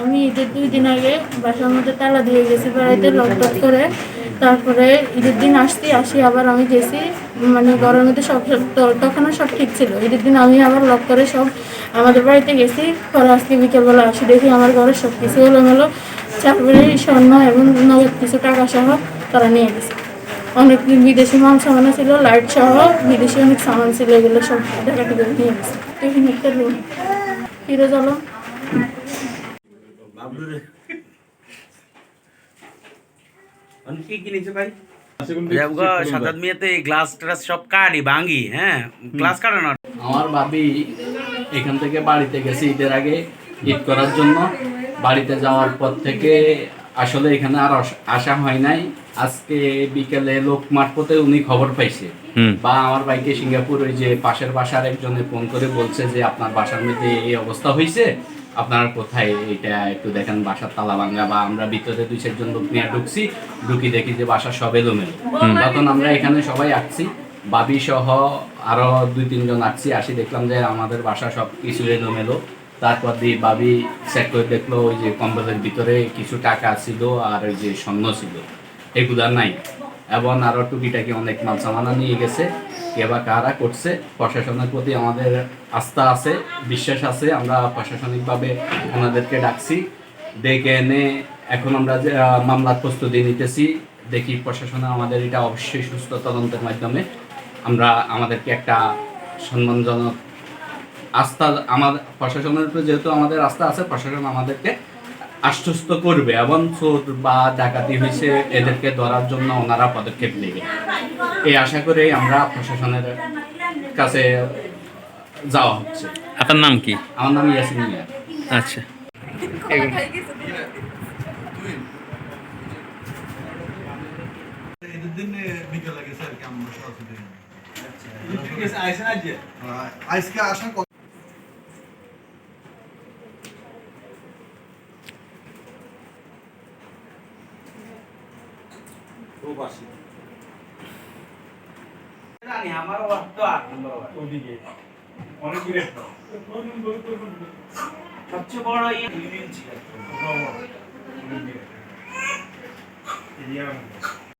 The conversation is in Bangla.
আমি ঈদের দুই দিন আগে বাসার মধ্যে তালা দিয়ে গেছি বেড়াইতে লকডাউন করে। তারপরে ঈদের দিন আসছি, আসি আবার আমি গেছি মানে ঘরের মধ্যে সব তখনও সব ঠিক ছিল। ঈদের দিন আমি আবার লক করে সব আমাদের বাড়িতে গেছি, পরে আজকে বিকেলবেলা আসি, দেখি আমার ঘরে সব কিছু এলোমেলো। চাকরি স্বর্ণ এবং নগদ কিছু টাকা সহ তারা নিয়ে গেছে। অনেক বিদেশি মাল সামান ছিল লাইট সহ বিদেশি অনেক সামান ছিল, এগুলো সব ডাকাতি করে নিয়ে গেছে। রুম। ফিরে চলো কি কিনেছে ভাই? যাবগা সাতাত মিয়াতে গ্লাস টাস সব কাটি ভাঙি হ্যাঁ? গ্লাস কাটো আমার ভাবি এখান থেকে বাড়িতে গেছে ঈদের আগে ঈদ করার জন্য। বাড়িতে যাওয়ার পর থেকে আসলে এখানে আর আসা হয় নাই। আজকে বিকেলে লোক মারফতে উনি খবর পাইছে। বা আমার ভাইকে সিঙ্গাপুর ওই যে পাশের বাসার একজনে ফোন করে বলছে যে আপনার বাসার মধ্যে এই অবস্থা হয়েছে আপনারা কোথায়? এটা একটু দেখেন বাসার তালা ভাঙ্গা বা আমরা ভিতরে দুই চারজন লোক নিয়ে ঢুকছি ঢুকি দেখি যে বাসা সব এলোমেলো। তখন আমরা এখানে সবাই আসছি। বাবি সহ আরও দুই তিনজন আসছি। আসি দেখলাম যে আমাদের বাসা সব কিছু এলোমেলো। তারপর দিয়ে বাবি চেক করে দেখল, ওই যে কম্বলের ভিতরে কিছু টাকা ছিল আর ওই যে স্বর্ণ ছিল। এগুলা নাই। এবং আরও টুকিটাকি অনেক মাল সামানা নিয়ে গেছে। কে বা কারা করছে, প্রশাসনের প্রতি আমাদের আস্থা আছে, বিশ্বাস আছে। আমরা প্রশাসনিকভাবে ওনাদেরকে ডাকছি। ডেকে এনে এখন আমরা যে মামলার প্রস্তুতি নিতেছি। দেখি প্রশাসনে আমাদের এটা অবশ্যই সুস্থ তদন্তের মাধ্যমে আমরা আমাদেরকে একটা সম্মানজনক আস্থা আমাদের প্রশাসনের উপর যেহেতু আমাদের আস্থা আছে প্রশাসন আমাদেরকে আশ্বস্ত করবে এবং চোর বা ডাকাতি হয়েছে এদেরকে ধরার জন্য ওনারা পদক্ষেপ নেবে। এই আশা করে আমরা প্রশাসনের কাছে যাওয়া হচ্ছে। আপনার নাম কি? আমার নাম ইয়াসিন মিয়া। আচ্ছা। আজকে আসার কথা জানি আমারও তো আট নম্বর ওদিকে অনেক দূরে সবচেয়ে বড় ইয়ে ইউনিয়ন ছিল